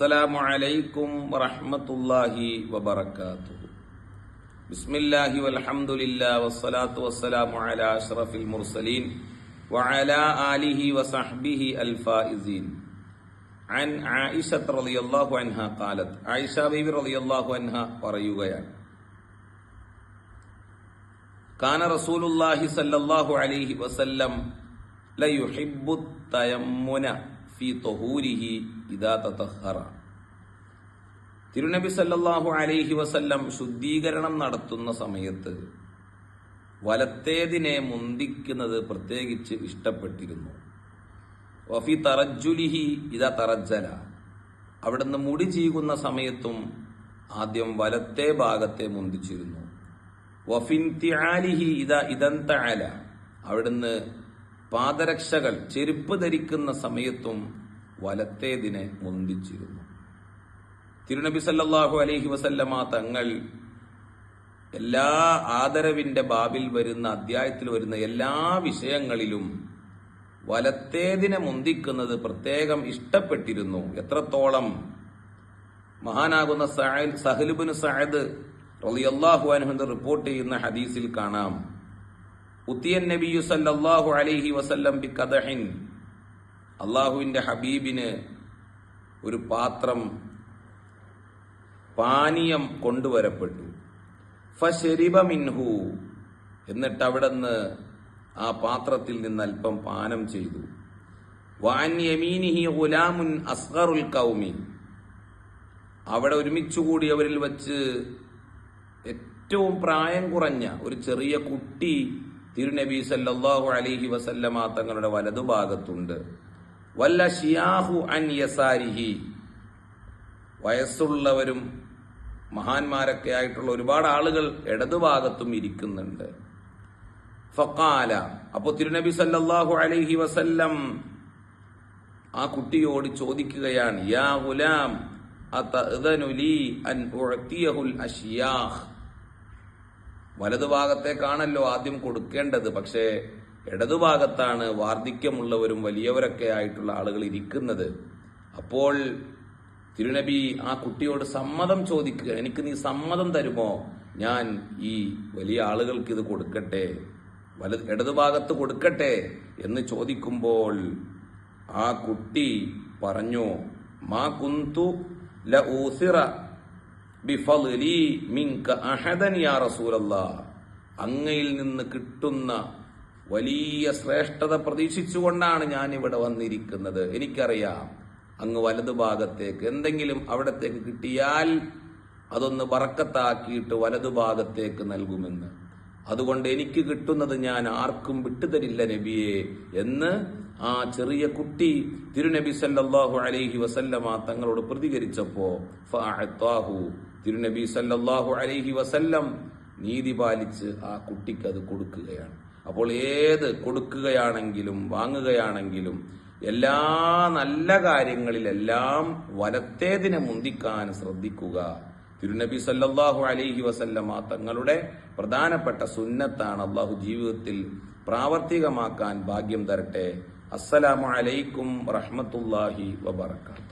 السلام عليكم ورحمة الله وبركاته بسم الله والحمد لله والصلاة والسلام على أشرف المرسلين وعلى آله وصحبه الفائزين عن عائشة رضي الله عنها قالت عائشة بيبي رضي الله عنها പറയുകയാണ് كان رسول الله صلى الله عليه وسلم ഫി തൊഹൂരിഹി ഇദാ തത്തഹറ തിരുനബി സല്ലാഹു അലൈഹി വസല്ലം ശുദ്ധീകരണം നടത്തുന്ന സമയത്ത് വലത്തേതിനെ മുന്തിക്കുന്നത് പ്രത്യേകിച്ച് ഇഷ്ടപ്പെട്ടിരുന്നു. വഫി തറജുലിഹി ഇത തറജ്ജല. അവിടുന്ന് മുടി ചീകുന്ന സമയത്തും ആദ്യം വലത്തേ ഭാഗത്തെ മുന്തിച്ചിരുന്നു. വഫിൻ തിയാലിഹി ഇത ഇതന്തഅല അവിടുന്ന് പാദരക്ഷകൾ ചെരുപ്പ് ധരിക്കുന്ന സമയത്തും വലത്തേതിനെ മുന്തിച്ചിരുന്നു തിരുനബി സല്ലാഹു അലഹി വസല്ലമ തങ്ങൾ എല്ലാ ആദരവിന്റെ ബാബിൽ വരുന്ന അധ്യായത്തിൽ വരുന്ന എല്ലാ വിഷയങ്ങളിലും വലത്തേതിനെ മുന്തിക്കുന്നത് പ്രത്യേകം ഇഷ്ടപ്പെട്ടിരുന്നു. എത്രത്തോളം മഹാനാകുന്ന സഹലുബിന് സഹദ് റളിയല്ലാഹു അൻഹു റിപ്പോർട്ട് ചെയ്യുന്ന ഹദീസിൽ കാണാം. ഉത്തിയൻ നബിയു സല്ലല്ലാഹു അലൈഹി വസല്ലം ബി കഥഹിൻ അള്ളാഹുവിന്റെ ഹബീബിന് ഒരു പാത്രം പാനീയം കൊണ്ടുവരപ്പെട്ടു. ഫശരിബ മിൻഹു എന്നിട്ട് അവിടുന്ന് ആ പാത്രത്തിൽ നിന്ന് അല്പം പാനം ചെയ്തു. വാൻ യമീനിഹി ഗുലാമുൻ അസ്ഗറുൽ കൗമി. അവിടെ ഒരുമിച്ചുകൂടിയവരിൽ വച്ച് ഏറ്റവും പ്രായം കുറഞ്ഞ ഒരു ചെറിയ കുട്ടി തിരുനബി സല്ലാഹു അലിഹി വസല്ലമ തങ്ങളുടെ വലതുഭാഗത്തുണ്ട് വല്ല ഷിയാഹു അൻ യസാരിഹി. വയസ്സുള്ളവരും മഹാന്മാരൊക്കെ ആയിട്ടുള്ള ഒരുപാട് ആളുകൾ ഇടതുഭാഗത്തും ഇരിക്കുന്നുണ്ട്. ഫക്കാല അപ്പോ തിരുനബി സല്ലാഹു അലൈഹി വസല്ലം ആ കുട്ടിയോട് ചോദിക്കുകയാണ് യാ ഗുലാം അൻ അഷ്യാഖ് വലതുഭാഗത്തേക്കാണല്ലോ ആദ്യം കൊടുക്കേണ്ടത്. പക്ഷേ ഇടതുഭാഗത്താണ് വാർദ്ധക്യമുള്ളവരും വലിയവരൊക്കെ ആയിട്ടുള്ള ആളുകൾ ഇരിക്കുന്നത്. അപ്പോൾ തിരുനബി ആ കുട്ടിയോട് സമ്മതം ചോദിക്കുക എനിക്ക് നീ സമ്മതം തരുമോ? ഞാൻ ഈ വലിയ ആളുകൾക്ക് ഇത് കൊടുക്കട്ടെ വല ഇടതുഭാഗത്ത് കൊടുക്കട്ടെ എന്ന് ചോദിക്കുമ്പോൾ ആ കുട്ടി പറഞ്ഞു മാ കുന്തു ല ഊസിറ അഹദൻ യാ അങ്ങയിൽ നിന്ന് കിട്ടുന്ന വലിയ ശ്രേഷ്ഠത പ്രതീക്ഷിച്ചുകൊണ്ടാണ് ഞാൻ ഇവിടെ വന്നിരിക്കുന്നത്. എനിക്കറിയാം. അങ്ങ് വലതുഭാഗത്തേക്ക് എന്തെങ്കിലും അവിടത്തേക്ക് കിട്ടിയാൽ അതൊന്ന് വറക്കത്താക്കിയിട്ട് വലതുഭാഗത്തേക്ക് നൽകുമെന്ന്. അതുകൊണ്ട് എനിക്ക് കിട്ടുന്നത് ഞാൻ ആർക്കും വിട്ടുതരില്ല നബിയെ എന്ന് ആ ചെറിയ കുട്ടി തിരുനബി സല്ലാഹു അലൈഹി വസല്ലമ തങ്ങളോട് പ്രതികരിച്ചപ്പോ തിരുനബി സല്ലാഹു അലൈഹി വസല്ലം നീതി പാലിച്ച് ആ കുട്ടിക്ക് അത് കൊടുക്കുകയാണ്. അപ്പോൾ ഏത് കൊടുക്കുകയാണെങ്കിലും വാങ്ങുകയാണെങ്കിലും എല്ലാ നല്ല കാര്യങ്ങളിലെല്ലാം വലത്തേതിനെ മുന്തിക്കാൻ ശ്രദ്ധിക്കുക. തിരുനബി സല്ലല്ലാഹു അലൈഹി വസല്ലമ തങ്ങളുടെ പ്രധാനപ്പെട്ട സുന്നത്താണ് അള്ളാഹു ജീവിതത്തിൽ പ്രാവർത്തികമാക്കാൻ ഭാഗ്യം തരട്ടെ. അസ്സലാമലൈക്കും റഹ്മത്തുല്ലാഹി വബർക്കാത്തു